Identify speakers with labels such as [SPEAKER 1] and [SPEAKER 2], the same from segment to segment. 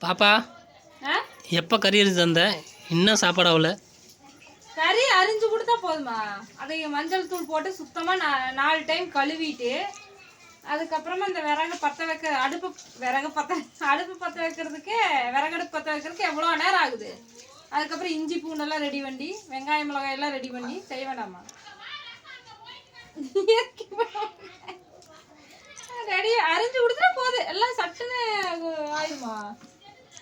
[SPEAKER 1] பாப்பா
[SPEAKER 2] ஆ?
[SPEAKER 1] எப்போ கறி எடுத்து தந்த இன்னும் சாப்பாடு ஆகல
[SPEAKER 2] கறி அரிஞ்சு கொடுத்தா போதுமா அதை மஞ்சள் தூள் போட்டு சுத்தமாக நா நாலு டைம் கழுவிட்டு அதுக்கப்புறமா இந்த விறகு பற்ற வைக்க அடுப்பு விறகு பற்ற அடுப்பு பற்ற வைக்கிறதுக்கு விறகடுப்பு பற்ற வைக்கிறதுக்கு எவ்வளோ நேரம் ஆகுது? அதுக்கப்புறம் இஞ்சி பூண்டெல்லாம் ரெடி பண்ணி வெங்காயம் மிளகாய் எல்லாம் ரெடி பண்ணி செய்ய வேண்டாமா ரெடி அரிஞ்சு கொடுத்தா போதும் எல்லாம் சட்டுன்னு ஆயிடுமா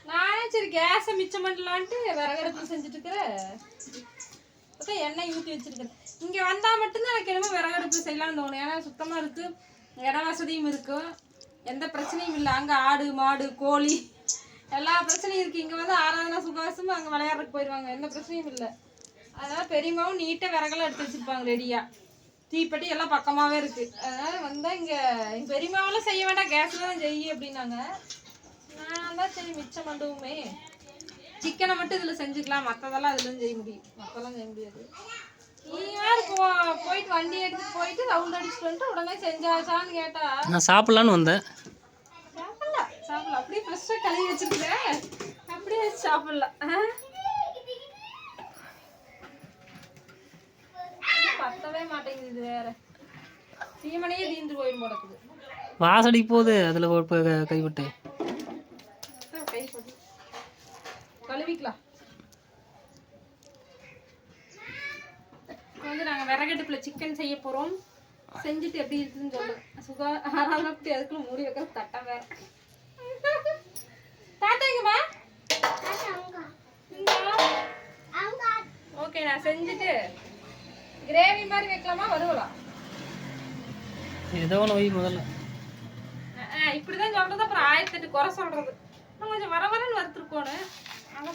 [SPEAKER 2] நானே சரி கேஸை மிச்சம் பண்ணலான்ட்டு விறகடுப்பு செஞ்சுட்டு இருக்கிறேன் பார்த்தா எண்ணெய் ஊற்றி வச்சிருக்கிறேன் இங்கே வந்தால் மட்டும்தான் எனக்கு என்னமோ விறகடுப்பு செய்யலாம்னு தோணும். ஏன்னா சுத்தமாக இருக்குது இட வசதியும் இருக்கும் எந்த பிரச்சனையும் இல்லை. அங்கே ஆடு மாடு கோழி எல்லா பிரச்சனையும் இருக்குது இங்கே வந்து ஆராதனா சுகாசமும் அங்கே விளையாடுறதுக்கு போயிடுவாங்க எந்த பிரச்சனையும் இல்லை. அதனால் பெரியம்மாவும் நீட்டாக விறகெல்லாம் எடுத்து வச்சுருப்பாங்க ரெடியாக தீப்பெட்டி எல்லாம் பக்கமாகவே இருக்குது அதனால் வந்தால் இங்கே பெரியமாவெல்லாம் பெரியம்மாவெல்லாம் செய்ய வேண்டாம். கேஸில் தான் செய்ய அப்படின்னாங்க. தான் சரி மிச்சம் பண்ணுவோமே சிக்கனை மட்டும் இதில் செஞ்சுக்கலாம். மற்றதெல்லாம் அதில் செய்ய முடியும். மற்றெல்லாம் செய்ய முடியாது. நீ யார் போ போயிட்டு வண்டி எடுத்துட்டு போயிட்டு ரவுண்ட் அடிச்சுட்டு வந்துட்டு உடனே செஞ்சாச்சான்னு கேட்டா
[SPEAKER 1] நான் சாப்பிட்லான்னு வந்தேன்.
[SPEAKER 2] சாப்பிடலாம் சாப்பிடலாம் அப்படியே ஃப்ரெஷ்ஷாக கழுவி வச்சிருக்கேன் அப்படியே? இது பத்தவே மாட்டேங்குது இது வேற. சீமனையே தீந்து போயிடும் போடக்குது
[SPEAKER 1] வாசடி போகுது. அதில் கைவிட்டு
[SPEAKER 2] கை போட்டு கழுவிக்கலாம். வந்து நாங்கள் விறகடுப்பில் சிக்கன் செய்ய போகிறோம் செஞ்சுட்டு எப்படி இருக்குதுன்னு சொல்லு. சுகா ஆறாம் அப்படி அதுக்குள்ள மூடி வைக்கிற தட்டம் வேற. தாத்தாங்கம்மா ஓகே நான் செஞ்சுட்டு கிரேவி மாதிரி வைக்கலாமா வருவலாம்
[SPEAKER 1] ஏதோ ஒன்று வை முதல்ல.
[SPEAKER 2] இப்படிதான் சொல்றது அப்புறம் ஆயிரத்தெட்டு குறை சொல்றது. கொஞ்சம்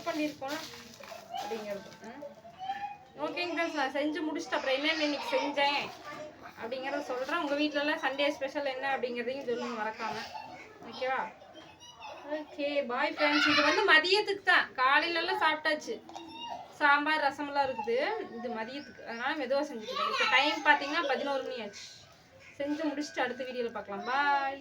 [SPEAKER 2] பண்ணியிருக்கோம் பண்ணியிருக்கோணும் அப்படிங்கிறது ஓகேங்க ஃப்ரெண்ட்ஸ் நான் செஞ்சு முடிச்சுட்டு அப்புறம் என்னென்ன இன்னைக்கு செஞ்சேன் அப்படிங்கிறத சொல்கிறேன் உங்கள் வீட்டிலலாம் சண்டே ஸ்பெஷல் என்ன அப்படிங்கிறதையும் சொல்லுங்க மறக்காம. ஓகேவா ஓகே பாய் ஃப்ரெண்ட்ஸ் இது வந்து மதியத்துக்கு தான். காலையிலலாம் சாப்பிட்டாச்சு. சாம்பார் ரசமெல்லாம் இருக்குது. இது மதியத்துக்கு. அதனால மெதுவாக செஞ்சுக்கிட்டேன் இப்போ டைம் பார்த்தீங்கன்னா பதினோரு மணி ஆச்சு. செஞ்சு முடிச்சுட்டு அடுத்த வீடியோவில் பார்க்கலாம். பாய்